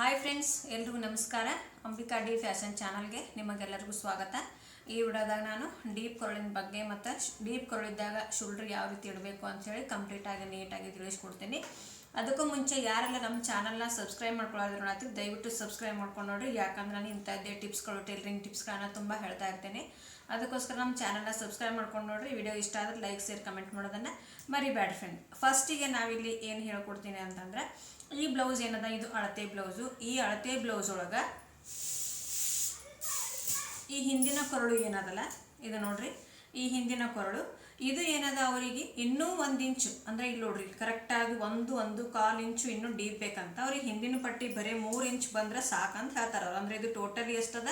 Hi friends ಎಲ್ರಿಗೂ ನಮಸ್ಕಾರ. Ambika D fashion ಚಾನಲ್ಗೆ ನಿಮಗೆಲ್ಲರಿಗೂ ಸ್ವಾಗತ. ಈ ವಿಡಿಯೋದಾಗ ನಾನು ಡೀಪ್ ಕೊರಳಿನ ಬಗ್ಗೆ ಮತ್ತು ಡೀಪ್ ಕೊರಳಿದ್ದಾಗ ಶೋಲ್ಡ್ರ್ ಯಾವ ರೀತಿ ಇಡಬೇಕು ಅಂಥೇಳಿ ಕಂಪ್ಲೀಟಾಗಿ ನೀಟಾಗಿ ತಿಳಿಸ್ಕೊಡ್ತೀನಿ. ಅದಕ್ಕೂ ಮುಂಚೆ ಯಾರೆಲ್ಲ ನಮ್ಮ ಚಾನಲ್ನ ಸಬ್ಸ್ಕ್ರೈಬ್ ಮಾಡ್ಕೊಳ್ಳೋದ್ರ ನೋಡತ್ತೀವಿ ದಯವಿಟ್ಟು ಸಬ್ಸ್ಕ್ರೈಬ್ ಮಾಡ್ಕೊಂಡು ನೋಡ್ರಿ. ಯಾಕಂದ್ರೆ ನಾನು ಇಂಥದ್ದೇ ಟಿಪ್ಸ್ಗಳು, ಟೈಲರಿಂಗ್ ಟಿಪ್ಸ್ಗಳನ್ನ ತುಂಬ ಹೇಳ್ತಾ ಇರ್ತೇನೆ. ಅದಕ್ಕೋಸ್ಕರ ನಮ್ಮ ಚಾನಲ್ನ ಸಬ್ಸ್ಕ್ರೈಬ್ ಮಾಡ್ಕೊಂಡು ನೋಡ್ರಿ. ವಿಡಿಯೋ ಇಷ್ಟ ಆದರೆ ಲೈಕ್, ಶೇರ್, ಕಮೆಂಟ್ ಮಾಡೋದನ್ನು ಮರಿಬೇಡ ಫ್ರೆಂಡ್ ಫಸ್ಟಿಗೆ ನಾವಿಲ್ಲಿ ಏನು ಹೇಳ್ಕೊಡ್ತೀನಿ ಅಂತಂದ್ರೆ, ಈ ಬ್ಲೌಸ್ ಏನದ? ಇದು ಅಳತೆ ಬ್ಲೌಸು. ಈ ಅಳತೆ ಬ್ಲೌಸ್ ಒಳಗೆ ಈ ಹಿಂದಿನ ಕೊರಳು ಏನದಲ್ಲ? ಇದು ನೋಡ್ರಿ. ಈ ಹಿಂದಿನ ಕೊರಳು. ಇದು ಏನದ ಅವರಿಗೆ? ಇನ್ನೂ ಒಂದು ಇಂಚು. ಅಂದರೆ ಇಲ್ಲಿ ನೋಡ್ರಿ ಕರೆಕ್ಟಾಗಿ ಒಂದು ಒಂದು ಕಾಲು ಇಂಚು ಇನ್ನೂ ಡೀಪ್ ಬೇಕಂತ. ಅವ್ರಿಗೆ ಹಿಂದಿನ ಪಟ್ಟಿ ಬರೀ ಮೂರು ಇಂಚ್ ಬಂದ್ರೆ ಸಾಕಂತ ಹೇಳ್ತಾರೆ ಅವ್ರು. ಅಂದರೆ ಇದು ಟೋಟಲಿ ಎಷ್ಟದ?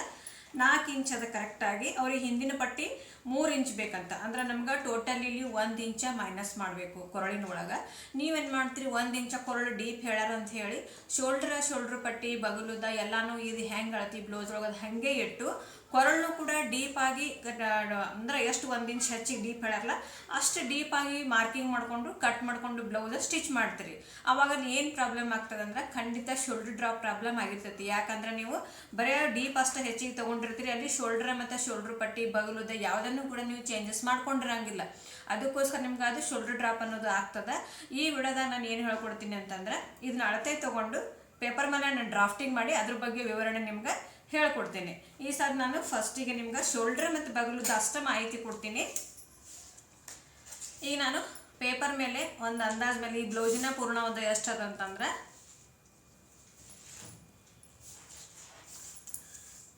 ನಾಲ್ಕು ಇಂಚ್ ಅದ ಕರೆಕ್ಟಾಗಿ ಅವ್ರಿಗೆ ಹಿಂದಿನ ಪಟ್ಟಿ ಮೂರು ಇಂಚ್ ಬೇಕಂತ. ಅಂದ್ರೆ ನಮ್ಗೆ ಟೋಟಲ್ ಇಲ್ಲಿ ಒಂದು ಇಂಚ ಮೈನಸ್ ಮಾಡಬೇಕು ಕೊರಳಿನ ಒಳಗೆ. ನೀವೇನು ಮಾಡ್ತೀರಿ? ಒಂದು ಇಂಚ ಕೊರಳು ಡೀಪ್ ಹೇಳ್ಯಾರ ಅಂತ ಹೇಳಿ ಶೋಲ್ಡ್ರ ಶೋಲ್ಡ್ರ್ ಪಟ್ಟಿ, ಬಗಲುದ, ಎಲ್ಲಾನು ಇದು ಹೆಂಗೆ ಅಳತಿ? ಬ್ಲೌಸ್ ಒಳಗೆ ಹಾಗೆ ಇಟ್ಟು ಕೊರಳನ್ನು ಕೂಡ ಡೀಪ್ ಆಗಿ ಅಂದ್ರೆ ಎಷ್ಟು ಒಂದು ಇಂಚ್ ಹೆಚ್ಚಿಗೆ ಡೀಪ್ ಹೇಳಲ್ಲ ಅಷ್ಟು ಆಗಿ ಮಾರ್ಕಿಂಗ್ ಮಾಡಿಕೊಂಡು, ಕಟ್ ಮಾಡಿಕೊಂಡು ಬ್ಲೌಸ್ ಸ್ಟಿಚ್ ಮಾಡ್ತೀರಿ. ಅವಾಗ ಏನು ಪ್ರಾಬ್ಲಮ್ ಆಗ್ತದೆ ಅಂದ್ರೆ ಖಂಡಿತ ಶೋಲ್ಡರ್ ಡ್ರಾಪ್ ಪ್ರಾಬ್ಲಮ್ ಆಗಿರ್ತೈತಿ. ಯಾಕಂದ್ರೆ ನೀವು ಬರೀ ಡೀಪ್ ಅಷ್ಟು ಹೆಚ್ಚಿಗೆ ತಗೊಂಡಿರ್ತೀರಿ, ಅಲ್ಲಿ ಶೋಲ್ಡರ್ ಮತ್ತು ಶೋಲ್ಡರ್ ಪಟ್ಟಿ ಬಗಲುದ ಯಾವುದನ್ನು ಕೂಡ ನೀವು ಚೇಂಜಸ್ ಮಾಡ್ಕೊಂಡಿರಂಗಿಲ್ಲ. ಅದಕ್ಕೋಸ್ಕರ ನಿಮ್ಗೆ ಅದು ಶೋಲ್ಡರ್ ಡ್ರಾಪ್ ಅನ್ನೋದು ಆಗ್ತದೆ. ಈ ವಿಡದ ನಾನು ಏನು ಹೇಳ್ಕೊಡ್ತೀನಿ ಅಂತಂದ್ರೆ ಇದನ್ನ ಅಳತೆ ತಗೊಂಡು, ಪೇಪರ್ ಮೇಲೆ ನಾನು ಡ್ರಾಫ್ಟಿಂಗ್ ಮಾಡಿ, ಅದ್ರ ಬಗ್ಗೆ ವಿವರಣೆ ನಿಮ್ಗೆ ಹೇಳ್ಕೊಡ್ತೀನಿ. ಈ ಸರ್ ನಾನು ಫಸ್ಟಿಗೆ ನಿಮ್ಗೆ ಶೋಲ್ಡ್ರ್ ಮತ್ತು ಬಗಲುದ ಅಷ್ಟ ಮಾಹಿತಿ ಕೊಡ್ತೀನಿ. ಈಗ ನಾನು ಪೇಪರ್ ಮೇಲೆ ಒಂದು ಅಂದಾಜ್ ಮೇಲೆ ಈ ಬ್ಲೌಸಿನ ಪೂರ್ಣ ಉದ್ದ ಎಷ್ಟದ ಅಂತಂದ್ರೆ,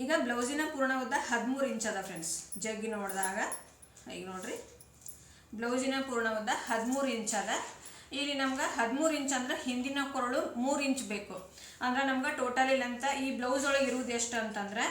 ಈಗ ಬ್ಲೌಸಿನ ಪೂರ್ಣ ಉದ್ದ ಹದಿಮೂರು ಇಂಚ್ ಅದ ಫ್ರೆಂಡ್ಸ್ ಜಗ್ಗಿ ನೋಡಿದಾಗ, ಈಗ ನೋಡ್ರಿ. ಬ್ಲೌಸಿನ ಪೂರ್ಣ ಉದ್ದ ಹದಿಮೂರು ಇಂಚ್ ಅದ. ಇಲ್ಲಿ ನಮ್ಗೆ ಹದಿಮೂರು ಇಂಚ್ ಅಂದ್ರೆ ಹಿಂದಿನ ಕೊರಳು ಮೂರು ಇಂಚ್ ಬೇಕು. ಅಂದ್ರೆ ನಮ್ಗೆ ಟೋಟಲಿ ಲೆಂತ್ ಈ ಬ್ಲೌಸ್ ಒಳಗೆ ಇರುವುದು ಎಷ್ಟು ಅಂತಂದ್ರೆ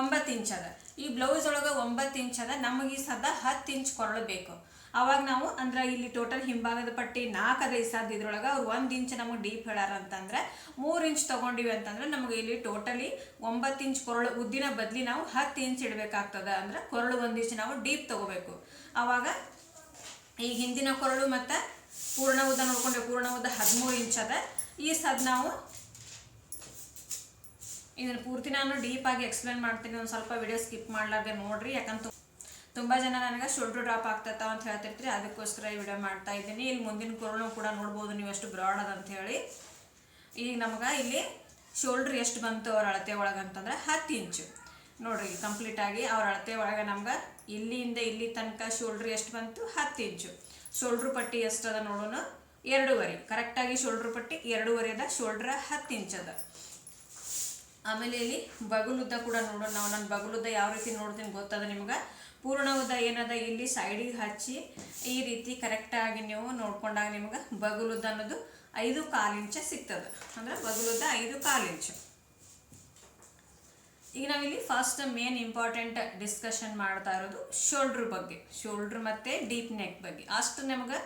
ಒಂಬತ್ತು ಇಂಚ್ ಅದ. ಈ ಬ್ಲೌಸ್ ಒಳಗೆ ಒಂಬತ್ತು ಇಂಚ್ ಅದ, ನಮಗೆ ಈ ಸದ ಹತ್ತು ಇಂಚ್ ಕೊರಳು ಬೇಕು. ಅವಾಗ ನಾವು ಅಂದ್ರೆ ಇಲ್ಲಿ ಟೋಟಲ್ ಹಿಂಭಾಗದ ಪಟ್ಟಿ ನಾಲ್ಕು ಅದ ಈ ಸದ್ ಇದ್ರೊಳಗೆ ಅವ್ರು ಒಂದು ಇಂಚ್ ನಮಗೆ ಡೀಪ್ ಹೇಳಾರ ಅಂತಂದ್ರೆ ಮೂರು ಇಂಚ್ ತಗೊಂಡಿವಿ ಅಂತಂದ್ರೆ ನಮಗೆ ಇಲ್ಲಿ ಟೋಟಲಿ ಒಂಬತ್ತು ಇಂಚ್ ಕೊರಳು ಉದ್ದಿನ ಬದಲಿ ನಾವು ಹತ್ತು ಇಂಚ್ ಇಡಬೇಕಾಗ್ತದೆ ಅಂದ್ರೆ ಕೊರಳು ಒಂದು ಇಂಚ್ ನಾವು ಡೀಪ್ ತಗೋಬೇಕು. ಅವಾಗ ಈ ಹಿಂದಿನ ಕೊರಳು ಮತ್ತು ಪೂರ್ಣ ಉದ್ದ ನೋಡ್ಕೊಂಡೆ, ಪೂರ್ಣ ಉದ್ದ ಹದಿಮೂರು ಇಂಚ್ ಅದ. ಈ ಸದ್ ನಾವು ಇದನ್ನು ಪೂರ್ತಿ ನಾನು ಡೀಪ್ ಆಗಿ ಎಕ್ಸ್ಪ್ಲೇನ್ ಮಾಡ್ತೀನಿ. ಒಂದು ಸ್ವಲ್ಪ ವಿಡಿಯೋ ಸ್ಕಿಪ್ ಮಾಡ್ಲಾರ್ದೆ ನೋಡ್ರಿ. ಯಾಕಂತ ತುಂಬ ಜನ ನನಗೆ ಶೋಲ್ಡ್ರ್ ಡ್ರಾಪ್ ಆಗ್ತೈತ ಅಂತ ಹೇಳ್ತಿರ್ತೀರಿ. ಅದಕ್ಕೋಸ್ಕರ ಈ ವಿಡಿಯೋ ಮಾಡ್ತಾ ಇದ್ದೀನಿ. ಇಲ್ಲಿ ಮುಂದಿನ ಕೊರಳು ಕೂಡ ನೋಡ್ಬೋದು ನೀವು ಎಷ್ಟು ಬ್ರಾಡ್ ಅದ ಅಂತ ಹೇಳಿ. ಈಗ ನಮ್ಗೆ ಇಲ್ಲಿ ಶೋಲ್ಡ್ರ್ ಎಷ್ಟು ಬಂತು ಅವ್ರ ಅಳತೆ ಒಳಗೆ ಅಂತಂದ್ರೆ ಹತ್ತು ಇಂಚು ನೋಡ್ರಿ ಕಂಪ್ಲೀಟ್ ಆಗಿ ಅವ್ರ ಅಳತೆ ಒಳಗೆ ನಮ್ಗೆ ಇಲ್ಲಿಂದ ಇಲ್ಲಿ ತನಕ ಶೋಲ್ಡ್ರ್ ಎಷ್ಟು ಬಂತು? ಹತ್ತು ಇಂಚು ಶೋಲ್ಡ್ರ್ ಪಟ್ಟಿ ಎಷ್ಟದ ನೋಡೋಣ? ಎರಡೂವರೆ. ಕರೆಕ್ಟಾಗಿ ಶೋಲ್ಡ್ರ್ ಪಟ್ಟಿ ಎರಡೂವರೆ ಅದ, ಶೋಲ್ಡ್ರ ಹತ್ತು ಅದ. ಆಮೇಲೆ ಇಲ್ಲಿ ಬಗುಲುದ್ದ ಕೂಡ ನೋಡೋಣ ನಾವು. ನಾನು ಬಗುಲುದ್ದ ಯಾವ ರೀತಿ ನೋಡ್ತೀನಿ ಗೊತ್ತದ ನಿಮ್ಗೆ? ಪೂರ್ಣ ಉದ್ದ ಏನದ? ಇಲ್ಲಿ ಸೈಡಿಗೆ ಹಚ್ಚಿ ಈ ರೀತಿ ಕರೆಕ್ಟಾಗಿ ನೀವು ನೋಡ್ಕೊಂಡಾಗ ನಿಮ್ಗೆ ಬಗುಲುದ್ದ ಅನ್ನೋದು ಐದು ಕಾಲು ಇಂಚ ಸಿಗ್ತದೆ. ಅಂದ್ರೆ ಬಗುಲುದ್ದ ಐದು ಕಾಲು ಇಂಚು. ಈಗ ನಾವಿಲ್ಲಿ ಫಸ್ಟ್ ಮೇನ್ ಇಂಪಾರ್ಟೆಂಟ್ ಡಿಸ್ಕಷನ್ ಮಾಡ್ತಾ ಇರೋದು ಶೋಲ್ಡ್ರ್ ಬಗ್ಗೆ. ಶೋಲ್ಡ್ರ್ ಮತ್ತು ಡೀಪ್ ನೆಕ್ ಬಗ್ಗೆ. ಅಷ್ಟು ನಮಗೆ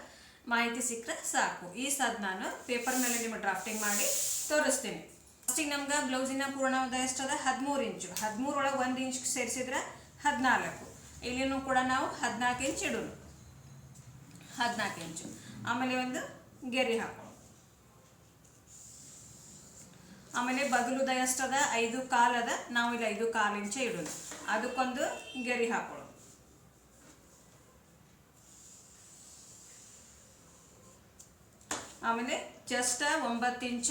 ಮಾಹಿತಿ ಸಿಕ್ಕರೆ ಸಾಕು. ಈ ಸದ್ ನಾನು ಪೇಪರ್ ಮೇಲೆ ನಿಮಗೆ ಡ್ರಾಫ್ಟಿಂಗ್ ಮಾಡಿ ತೋರಿಸ್ತೀನಿ. ಫಸ್ಟಿಗೆ ನಮ್ಗೆ ಬ್ಲೌಸಿನ ಪೂರ್ಣ ಉದ್ದ ಎಷ್ಟದ ಹದಿಮೂರು ಇಂಚು. ಹದಿಮೂರು ಒಳಗೆ ಒಂದು ಇಂಚ್ ಸೇರಿಸಿದ್ರೆ ಹದಿನಾಲ್ಕು. ಇಲ್ಲಿನೂ ಕೂಡ ನಾವು ಹದಿನಾಲ್ಕು ಇಂಚ್ ಇಡೋಣ ಹದಿನಾಲ್ಕು ಇಂಚು. ಆಮೇಲೆ ಒಂದು ಗೆರೆ ಹಾಕೋಣ ಆಮೇಲೆ ಬಗಲುದ ಎಷ್ಟದ ಐದು ಕಾಲು ಅದ ನಾವು ಇಲ್ಲಿ ಐದು ಕಾಲು ಇಂಚೆ ಇಡೋದು. ಅದಕ್ಕೊಂದು ಗೆರಿ ಹಾಕೊಳ್ಳೋದು. ಆಮೇಲೆ ಜಸ್ಟ್ ಒಂಬತ್ತು ಇಂಚ,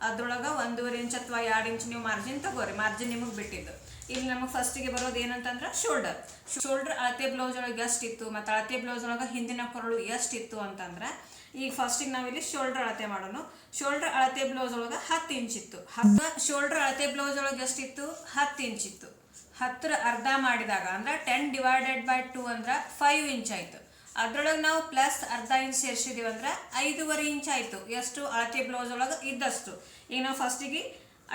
ಅದ್ರೊಳಗೆ ಒಂದೂವರೆ ಇಂಚ್ ಅಥವಾ ಎರಡು ಇಂಚ್ ನೀವು ಮಾರ್ಜಿನ್ ತಗೋರಿ. ಮಾರ್ಜಿನ್ ನಿಮಗೆ ಬಿಟ್ಟಿದ್ದು. ಇಲ್ಲಿ ನಮಗೆ ಫಸ್ಟಿಗೆ ಬರೋದು ಏನಂತಂದ್ರೆ ಶೋಲ್ಡರ್ ಶೋಲ್ಡರ್ ಅಳತೆ ಬ್ಲೌಸ್ ಒಳಗೆ ಎಷ್ಟಿತ್ತು ಮತ್ತು ಅಳತೆ ಬ್ಲೌಸ್ ಒಳಗೆ ಹಿಂದಿನ ಕೊರಳು ಎಷ್ಟಿತ್ತು ಅಂತಂದ್ರೆ ಈಗ ಫಸ್ಟಿಗೆ ನಾವಿಲ್ಲಿ ಶೋಲ್ಡರ್ ಅಳತೆ ಮಾಡೋಣ. ಶೋಲ್ಡರ್ ಅಳತೆ ಬ್ಲೌಸ್ ಒಳಗೆ ಹತ್ತು ಇಂಚಿತ್ತು ಹತ್ತು ಶೋಲ್ಡರ್ ಅಳತೆ ಬ್ಲೌಸ್ ಒಳಗೆ ಎಷ್ಟಿತ್ತು ಹತ್ತು ಇಂಚಿತ್ತು ಹತ್ತರ ಅರ್ಧ ಮಾಡಿದಾಗ ಅಂದ್ರೆ ಟೆನ್ ಡಿವೈಡೆಡ್ ಬೈ ಟೂ ಅಂದ್ರೆ ಫೈವ್ ಇಂಚ್ ಆಯಿತು. ಅದ್ರೊಳಗೆ ನಾವು ಪ್ಲಸ್ ಅರ್ಧ ಇಂಚ್ ಸೇರಿಸಿದೀವಿ ಅಂದ್ರೆ ಐದೂವರೆ ಇಂಚ್ ಆಯಿತು. ಎಷ್ಟು ಅಳತೆ ಬ್ಲೌಸ್ ಒಳಗೆ ಇದ್ದಷ್ಟು. ಈಗ ನಾವು ಫಸ್ಟಿಗೆ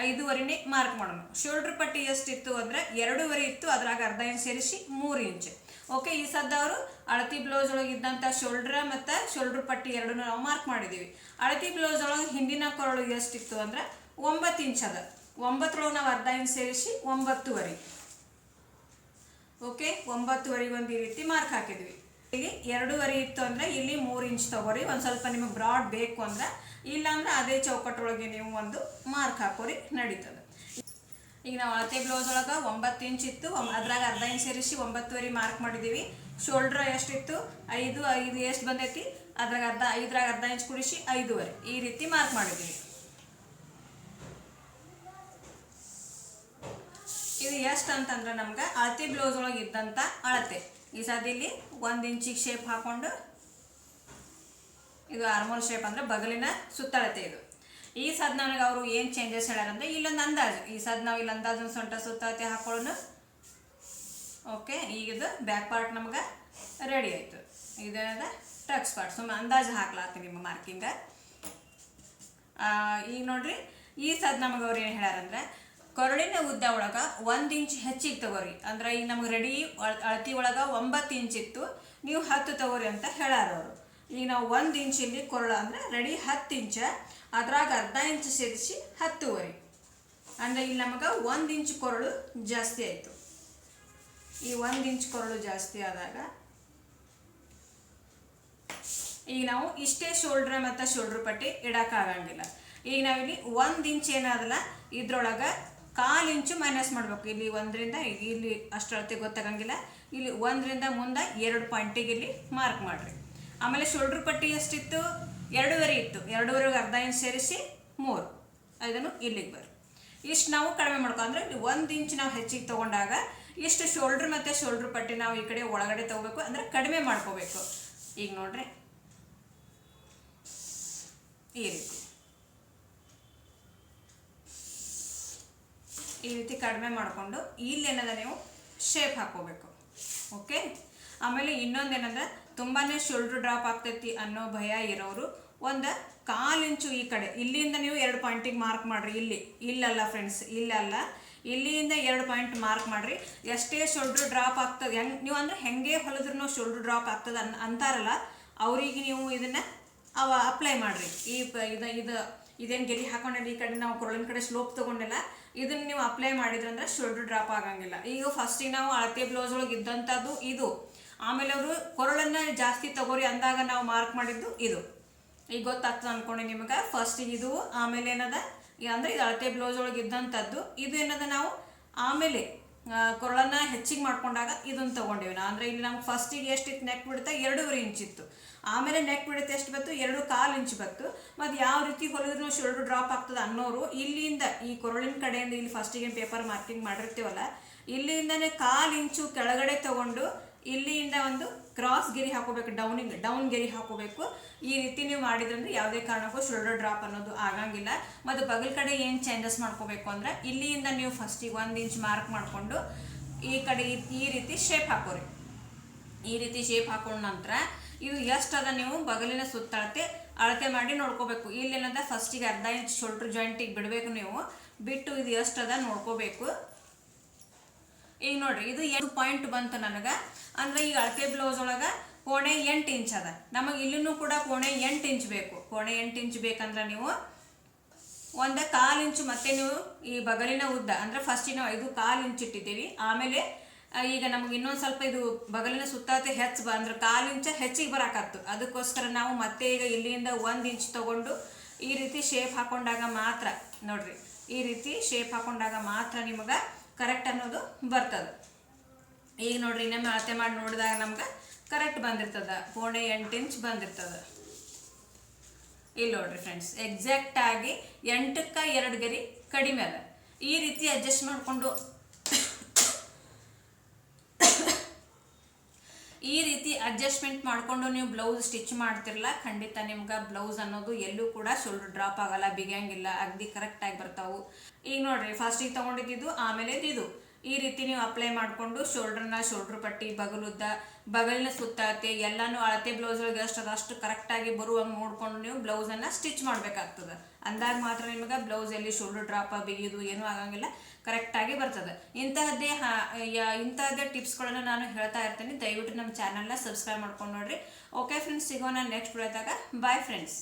ಐದೂವರೆನೇ ಮಾರ್ಕ್ ಮಾಡೋಣ. ಶೋಲ್ಡ್ರ್ ಪಟ್ಟಿ ಎಷ್ಟಿತ್ತು ಅಂದರೆ ಎರಡೂವರೆ ಇತ್ತು, ಅದ್ರಾಗ ಅರ್ಧ ಇಂಚ್ ಸೇರಿಸಿ ಮೂರು ಇಂಚ್ ಓಕೆ ಈ ಸದ್ದವರು ಅಳತಿ ಬ್ಲೌಸ್ ಒಳಗೆ ಇದ್ದಂಥ ಶೋಲ್ಡ್ರ ಮತ್ತು ಶೋಲ್ಡ್ರ್ ಪಟ್ಟಿ ಎರಡು ನಾವು ಮಾರ್ಕ್ ಮಾಡಿದ್ದೀವಿ ಅಳತಿ ಬ್ಲೌಸ್ ಒಳಗೆ ಹಿಂದಿನ ಕೊರಳು ಎಷ್ಟಿತ್ತು ಅಂದರೆ ಒಂಬತ್ತು ಇಂಚ್ ಅದ. ಒಂಬತ್ತರೊಳಗೆ ನಾವು ಅರ್ಧ ಇಂಚ್ ಸೇರಿಸಿ ಒಂಬತ್ತುವರೆ. ಓಕೆ ಒಂಬತ್ತುವರೆಗೆ ಒಂದು ಈ ರೀತಿ ಮಾರ್ಕ್ ಹಾಕಿದ್ವಿ. ಇಲ್ಲಿ ಎರಡೂವರೆ ಇತ್ತು ಅಂದರೆ ಇಲ್ಲಿ ಮೂರು ಇಂಚ್ ತಗೋರಿ. ಒಂದು ಸ್ವಲ್ಪ ನಿಮಗೆ ಬ್ರಾಡ್ ಬೇಕು ಅಂದ್ರೆ ಇಲ್ಲಾಂದ್ರೆ ಅದೇ ಚೌಕಟ್ಟೊಳಗೆ ನೀವು ಒಂದು ಮಾರ್ಕ್ ಹಾಕೋರಿ, ನಡೀತದೆ. ಈಗ ನಾವು ಅಳತೆ ಬ್ಲೌಸ್ ಒಳಗೆ ಒಂಬತ್ತು ಇಂಚ್ ಇತ್ತು ಅದ್ರಾಗ ಅರ್ಧ ಇಂಚ್ ಸೇರಿಸಿ ಒಂಬತ್ತುವರೆ ಮಾರ್ಕ್ ಮಾಡಿದ್ದೀವಿ ಶೋಲ್ಡ್ರ್ ಎಷ್ಟಿತ್ತು? ಐದು ಐದು ಎಷ್ಟು ಬಂದೈತಿ? ಅದ್ರಾಗ ಅರ್ಧ, ಐದ್ರಾಗ ಅರ್ಧ ಇಂಚ್ ಕುಡಿಸಿ ಐದೂವರೆ. ಈ ರೀತಿ ಮಾರ್ಕ್ ಮಾಡಿದ್ದೀವಿ ಇದು ಎಷ್ಟು ಅಂತಂದ್ರೆ ನಮ್ಗೆ ಅಳತೆ ಬ್ಲೌಸ್ ಒಳಗೆ ಇದ್ದಂಥ ಅಳತೆ. ಈ ಸದಿಲಿ ಒಂದು ಇಂಚಿಗೆ ಶೇಪ್ ಹಾಕೊಂಡು ಇದು ಹಾರ್ಮೋನ್ ಶೇಪ್ ಅಂದ್ರೆ ಬಗಲಿನ ಸುತ್ತಳತೆ ಇದು. ಈ ಸದ್ ನನಗೆ ಅವರು ಏನು ಚೇಂಜಸ್ ಹೇಳ್ಯಾರಂದ್ರೆ ಇಲ್ಲೊಂದು ಅಂದಾಜು. ಈ ಸದ್ ನಾವು ಇಲ್ಲಿ ಅಂದಾಜು ಸೊಂಟ ಸುತ್ತಳತೆ ಹಾಕೊಳ್ಳೋಣ. ಓಕೆ ಈಗ ಇದು ಬ್ಯಾಕ್ ಪಾರ್ಟ್ ನಮ್ಗೆ ರೆಡಿ ಆಯಿತು. ಇದೇನದ ಟಕ್ಸ್ ಪಾರ್ಟ್ ಸುಮ್ಮನೆ ಅಂದಾಜು ಹಾಕ್ಲಾತೀನಿ ನಿಮ್ಮ ಮಾರ್ಕಿಂಗ ಈಗ ನೋಡ್ರಿ, ಈ ಸದ್ ನಮಗೆ ಅವ್ರು ಏನು ಹೇಳ್ಯಾರಂದ್ರೆ ಕೊರಳಿನ ಉದ್ದ ಒಳಗೆ ಒಂದು ಇಂಚ್ ಹೆಚ್ಚಿಗೆ ತಗೋರಿ. ಅಂದ್ರೆ ಈಗ ನಮ್ಗೆ ರೆಡಿ ಅಳತಿ ಒಳಗೆ ಒಂಬತ್ತು ಇಂಚ್ ಇತ್ತು, ನೀವು ಹತ್ತು ತಗೋರಿ ಅಂತ ಹೇಳ್ಯಾರ ಅವರು. ಈಗ ನಾವು ಒಂದು ಇಂಚ್ ಇಲ್ಲಿ ಕೊರಳ ಅಂದ್ರೆ ರೆಡಿ ಹತ್ತು ಇಂಚ, ಅದ್ರಾಗ ಅರ್ಧ ಇಂಚ್ ಸೇರಿಸಿ ಹತ್ತುವರೆ. ಅಂದರೆ ಇಲ್ಲಿ ನಮಗೆ ಒಂದು ಇಂಚು ಕೊರಳು ಜಾಸ್ತಿ ಆಯಿತು. ಈ ಒಂದು ಇಂಚ್ ಕೊರಳು ಜಾಸ್ತಿ ಆದಾಗ ಈಗ ನಾವು ಇಷ್ಟೇ ಶೋಲ್ಡ್ರ್ ಮತ್ತು ಶೋಲ್ಡ್ರ್ ಪಟ್ಟಿ ಇಡೋಕ್ಕಾಗಂಗಿಲ್ಲ ಈಗ ನಾವಿಲ್ಲಿ ಒಂದು ಇಂಚ್ ಏನಾದಲ್ಲ, ಇದ್ರೊಳಗೆ ಕಾಲು ಇಂಚು ಮೈನಸ್ ಮಾಡಬೇಕು. ಇಲ್ಲಿ ಒಂದರಿಂದ, ಇಲ್ಲಿ ಅಷ್ಟು ಅಳತೆ ಗೊತ್ತಾಗಂಗಿಲ್ಲ. ಇಲ್ಲಿ ಒಂದರಿಂದ ಮುಂದೆ ಎರಡು ಪಾಯಿಂಟಿಗೆ ಇಲ್ಲಿ ಮಾರ್ಕ್ ಮಾಡಿರಿ. ಆಮೇಲೆ ಶೋಲ್ಡ್ರ್ ಪಟ್ಟಿ ಎಷ್ಟಿತ್ತು? ಎರಡೂವರೆ ಇತ್ತು. ಎರಡೂವರೆಗೆ ಅರ್ಧ ಇಂಚ್ ಸೇರಿಸಿ ಮೂರು. ಇದನ್ನು ಇಲ್ಲಿಗೆ ಬರು. ಇಷ್ಟು ನಾವು ಕಡಿಮೆ ಮಾಡ್ಕೊಂಡ್ರೆ ಇಲ್ಲಿ ಒಂದು ಇಂಚ್ ನಾವು ಹೆಚ್ಚಿಗೆ ತೊಗೊಂಡಾಗ ಇಷ್ಟು ಶೋಲ್ಡ್ರ್ ಮತ್ತು ಶೋಲ್ಡ್ರ್ ಪಟ್ಟಿ ನಾವು ಈ ಕಡೆ ಒಳಗಡೆ ತೊಗೋಬೇಕು. ಅಂದರೆ ಕಡಿಮೆ ಮಾಡ್ಕೋಬೇಕು. ಈಗ ನೋಡ್ರಿ. ಈ ರೀತಿ. ಈ ರೀತಿ ಕಡಿಮೆ ಮಾಡಿಕೊಂಡು ಇಲ್ಲಿ ಏನದ ನೀವು ಶೇಪ್ ಹಾಕೋಬೇಕು ಓಕೆ ಆಮೇಲೆ ಇನ್ನೊಂದೇನಂದ್ರೆ ತುಂಬಾ ಶೋಲ್ಡ್ರ್ ಡ್ರಾಪ್ ಆಗ್ತೈತಿ ಅನ್ನೋ ಭಯ ಇರೋರು, ಒಂದು ಕಾಲು ಇಂಚು ಈ ಕಡೆ. ಇಲ್ಲಿಂದ ನೀವು ಎರಡು ಪಾಯಿಂಟಿಗೆ ಮಾರ್ಕ್ ಮಾಡಿರಿ. ಇಲ್ಲಿ. ಇಲ್ಲಲ್ಲ ಫ್ರೆಂಡ್ಸ್ ಇಲ್ಲಲ್ಲ. ಇಲ್ಲಿಂದ ಎರಡು ಪಾಯಿಂಟ್ ಮಾರ್ಕ್ ಮಾಡಿರಿ. ಎಷ್ಟೇ ಶೋಲ್ಡ್ರ್ ಡ್ರಾಪ್ ಆಗ್ತದೆ, ಹೆಂಗೆ, ನೀವು ಅಂದ್ರೆ ಹೆಂಗೆ ಹೊಲಿದ್ರು ಶೋಲ್ಡ್ರ್ ಡ್ರಾಪ್ ಆಗ್ತದೆ ಅನ್, ಅಂತಾರಲ್ಲ, ಅವ್ರಿಗೆ ನೀವು ಇದನ್ನು ಅವ ಅಪ್ಲೈ ಮಾಡಿರಿ. ಈ ಇದು ಇದು, ಇದೇನು ಗೆರಿ ಹಾಕೊಂಡಿಲ್ಲ, ಈ ಕಡೆ ನಾವು ಕೊರಳಿನ ಕಡೆ ಸ್ಲೋಪ್ ತೊಗೊಂಡಿಲ್ಲ, ಇದನ್ನು ನೀವು ಅಪ್ಲೈ ಮಾಡಿದ್ರಂದ್ರೆ ಶೋಲ್ಡ್ರ್ ಡ್ರಾಪ್ ಆಗಂಗಿಲ್ಲ. ಈಗ ಫಸ್ಟಿಗೆ ನಾವು ಅಳತೆ ಬ್ಲೌಸ್ ಒಳಗೆ ಇದ್ದಂಥದ್ದು ಇದು. ಆಮೇಲೆ ಅವರು ಕೊರಳನ್ನು ಜಾಸ್ತಿ ತಗೋರಿ ಅಂದಾಗ ನಾವು ಮಾರ್ಕ್ ಮಾಡಿದ್ದು ಇದು. ಈಗ ಗೊತ್ತಾಗ್ತದೆ ಅನ್ಕೊಂಡೆ ನಿಮಗೆ. ಫಸ್ಟಿಗೆ ಇದು, ಆಮೇಲೆ ಏನದ? ಅಂದ್ರೆ ಇದು ಅಳತೆ ಬ್ಲೌಸ್ ಒಳಗೆ ಇದ್ದಂಥದ್ದು ಇದು ಏನದ ನಾವು? ಆಮೇಲೆ ಕೊರಳನ್ನು ಹೆಚ್ಚಿಗೆ ಮಾಡ್ಕೊಂಡಾಗ ಇದನ್ನು ತೊಗೊಂಡೇವಿ ನಾ ಅಂದರೆ ಇಲ್ಲಿ ನಮ್ಗೆ ಫಸ್ಟಿಗೆ ಎಷ್ಟಿತ್ತು? ನೆಕ್ ಬಿಡುತ್ತೆ? ಎರಡೂವರೆ ಇಂಚ್ ಇತ್ತು. ಆಮೇಲೆ ನೆಕ್ ಬಿಡುತ್ತೆ ಎಷ್ಟು ಬಂತು? ಎರಡು ಕಾಲು ಇಂಚ್ ಬಂತು. ಮತ್ತು ಯಾವ ರೀತಿ ಹೊಲಿದ್ರು ಶೋಲ್ಡರ್ ಡ್ರಾಪ್ ಆಗ್ತದೆ ಅನ್ನೋರು ಇಲ್ಲಿಂದ, ಈ ಕೊರಳಿನ ಕಡೆಯಿಂದ ಇಲ್ಲಿ ಫಸ್ಟಿಗೆ ಪೇಪರ್ ಮಾರ್ಕಿಂಗ್ ಮಾಡಿರ್ತೀವಲ್ಲ, ಇಲ್ಲಿಂದನೇ ಕಾಲು ಇಂಚು ಕೆಳಗಡೆ ತಗೊಂಡು ಇಲ್ಲಿಂದ ಒಂದು ಕ್ರಾಸ್ ಗೆರಿ ಹಾಕೋಬೇಕು ಡೌನಿಂಗ್ ಡೌನ್ ಗೆರಿ ಹಾಕೋಬೇಕು. ಈ ರೀತಿ ನೀವು ಮಾಡಿದ್ರಂದ್ರೆ ಯಾವುದೇ ಕಾರಣಕ್ಕೂ ಶೋಲ್ಡರ್ ಡ್ರಾಪ್ ಅನ್ನೋದು ಆಗಂಗಿಲ್ಲ. ಮತ್ತು ಬಗಲ್ ಕಡೆ ಏನು ಚೇಂಜಸ್ ಮಾಡ್ಕೋಬೇಕು ಅಂದ್ರೆ ಇಲ್ಲಿಯಿಂದ ನೀವು ಫಸ್ಟಿಗೆ ಒಂದು ಇಂಚ್ ಮಾರ್ಕ್ ಮಾಡಿಕೊಂಡು ಈ ಕಡೆ ಈ- ರೀತಿ ಶೇಪ್ ಹಾಕೋರಿ. ಈ ರೀತಿ ಶೇಪ್ ಹಾಕೊಂಡ ನಂತರ ಇದು ಎಷ್ಟು ಅದ ನೀವು ಬಗಲಿನ ಸುತ್ತಳತೆ ಅಳತೆ ಮಾಡಿ ನೋಡ್ಕೋಬೇಕು. ಇಲ್ಲೇನದ ಫಸ್ಟಿಗೆ ಅರ್ಧ ಇಂಚ್ ಶೋಲ್ಡ್ರ್ ಜಾಯಿಂಟಿಗೆ ಬಿಡಬೇಕು ನೀವು. ಬಿಟ್ಟು ಇದು ಎಷ್ಟು ಅದ ನೋಡ್ಕೋಬೇಕು. ಈಗ ನೋಡ್ರಿ, ಇದು ಎರಡು ಪಾಯಿಂಟ್ ಬಂತು ನನಗೆ. ಅಂದ್ರೆ ಈಗ ಅಳತೆ ಬ್ಲೌಸ್ ಒಳಗೆ ಕೋಣೆ ಎಂಟು ಇಂಚ್ ಅದ. ನಮಗೆ ಇಲ್ಲಿನೂ ಕೂಡ ಕೋಣೆ ಎಂಟು ಇಂಚ್ ಬೇಕು. ಕೋಣೆ ಎಂಟು ಇಂಚ್ ಬೇಕಂದ್ರೆ ನೀವು ಒಂದು ಕಾಲು ಇಂಚು ಮತ್ತೆ ನೀವು ಈ ಬಗಲಿನ ಉದ್ದ, ಅಂದ್ರೆ ಫಸ್ಟ್ ನಾವು ಇದು ಕಾಲು ಇಂಚ್ ಇಟ್ಟಿದ್ದೀವಿ. ಆಮೇಲೆ ಈಗ ನಮ್ಗೆ ಇನ್ನೊಂದು ಸ್ವಲ್ಪ ಇದು ಬಗಲಿನ ಸುತ್ತತೆ ಹೆಚ್ಚು ಬ, ಅಂದ್ರೆ ಕಾಲು ಇಂಚ ಹೆಚ್ಚಿಗೆ ಬರಕತ್ತು. ಅದಕ್ಕೋಸ್ಕರ ನಾವು ಮತ್ತೆ ಈಗ ಇಲ್ಲಿಂದ ಒಂದು ಇಂಚ್ ತಗೊಂಡು ಈ ರೀತಿ ಶೇಪ್ ಹಾಕೊಂಡಾಗ ಮಾತ್ರ, ನೋಡ್ರಿ, ಈ ರೀತಿ ಶೇಪ್ ಹಾಕೊಂಡಾಗ ಮಾತ್ರ ನಿಮಗೆ ಕರೆಕ್ಟ್ ಅನ್ನೋದು ಬರ್ತದೆ. ಈಗ ನೋಡ್ರಿ, ಇನ್ನೊಮ್ಮೆ ಅಳತೆ ಮಾಡಿ ನೋಡಿದಾಗ ನಮ್ಗೆ ಕರೆಕ್ಟ್ ಬಂದಿರ್ತದ. ಪೋಣೆ ಎಂಟು ಇಂಚ್ ಬಂದಿರ್ತದ. ಇಲ್ಲಿ ನೋಡ್ರಿ ಫ್ರೆಂಡ್ಸ್ ಎಕ್ಸಾಕ್ಟ್ ಆಗಿ ಎಂಟಕ್ಕೆ ಎರಡು ಗರಿ ಕಡಿಮೆ ಅದ. ಈ ರೀತಿ ಅಡ್ಜಸ್ಟ್ ಮಾಡಿಕೊಂಡು ಈ ರೀತಿ ಅಡ್ಜಸ್ಟ್ಮೆಂಟ್ ಮಾಡಿಕೊಂಡು ನೀವು ಬ್ಲೌಸ್ ಸ್ಟಿಚ್ ಮಾಡ್ತಿರಲ್ಲ ಖಂಡಿತ ನಿಮ್ಗೆ ಬ್ಲೌಸ್ ಅನ್ನೋದು ಎಲ್ಲೂ ಕೂಡ ಶೋಲ್ಡರ್ ಡ್ರಾಪ್ ಆಗಲ್ಲ, ಬಿಗಿಯಂಗಿಲ್ಲ, ಅಗ್ದಿ ಕರೆಕ್ಟಾಗಿ ಬರ್ತಾವು. ಈಗ ನೋಡ್ರಿ ಫಸ್ಟಿಗೆ ತೊಗೊಂಡಿದ್ದು ಆಮೇಲೆ ಇದು. ಈ ರೀತಿ ನೀವು ಅಪ್ಲೈ ಮಾಡಿಕೊಂಡು ಶೋಲ್ಡ್ರನ್ನ ಶೋಲ್ಡ್ರ್ ಪಟ್ಟಿ ಬಗಲುದ್ದ ಬಗಲಿನ ಸುತ್ತಾತೆ, ಎಲ್ಲಾನು ಅಳತೆ ಬ್ಲೌಸ್ಗಳಿಗೆ ಅಷ್ಟು ಕರೆಕ್ಟಾಗಿ ಬರುವಂಗೆ ನೋಡ್ಕೊಂಡು ನೀವು ಬ್ಲೌಸನ್ನು ಸ್ಟಿಚ್ ಮಾಡಬೇಕಾಗ್ತದೆ. ಅಂದಾಗ ಮಾತ್ರ ನಿಮಗೆ ಬ್ಲೌಸ್ ಎಲ್ಲಿ ಶೋಲ್ಡರ್ ಡ್ರಾಪ್ ಬಿಗಿಯೋದು ಏನೂ ಆಗಂಗಿಲ್ಲ ಕರೆಕ್ಟಾಗಿ ಬರ್ತದೆ. ಇಂತಹದ್ದೇ ಇಂತಹದ್ದೇ ಟಿಪ್ಸ್ಗಳನ್ನು ನಾನು ಹೇಳ್ತಾ ಇರ್ತೀನಿ. ದಯವಿಟ್ಟು ನಮ್ಮ ಚಾನಲ್ನ ಸಬ್ಸ್ಕ್ರೈಬ್ ಮಾಡ್ಕೊಂಡು ನೋಡ್ರಿ. ಓಕೆ ಫ್ರೆಂಡ್ಸ್ ಸಿಗೋಣ ನೆಕ್ಸ್ಟ್ ಬೆಳೆದಾಗ ಬಾಯ್ ಫ್ರೆಂಡ್ಸ್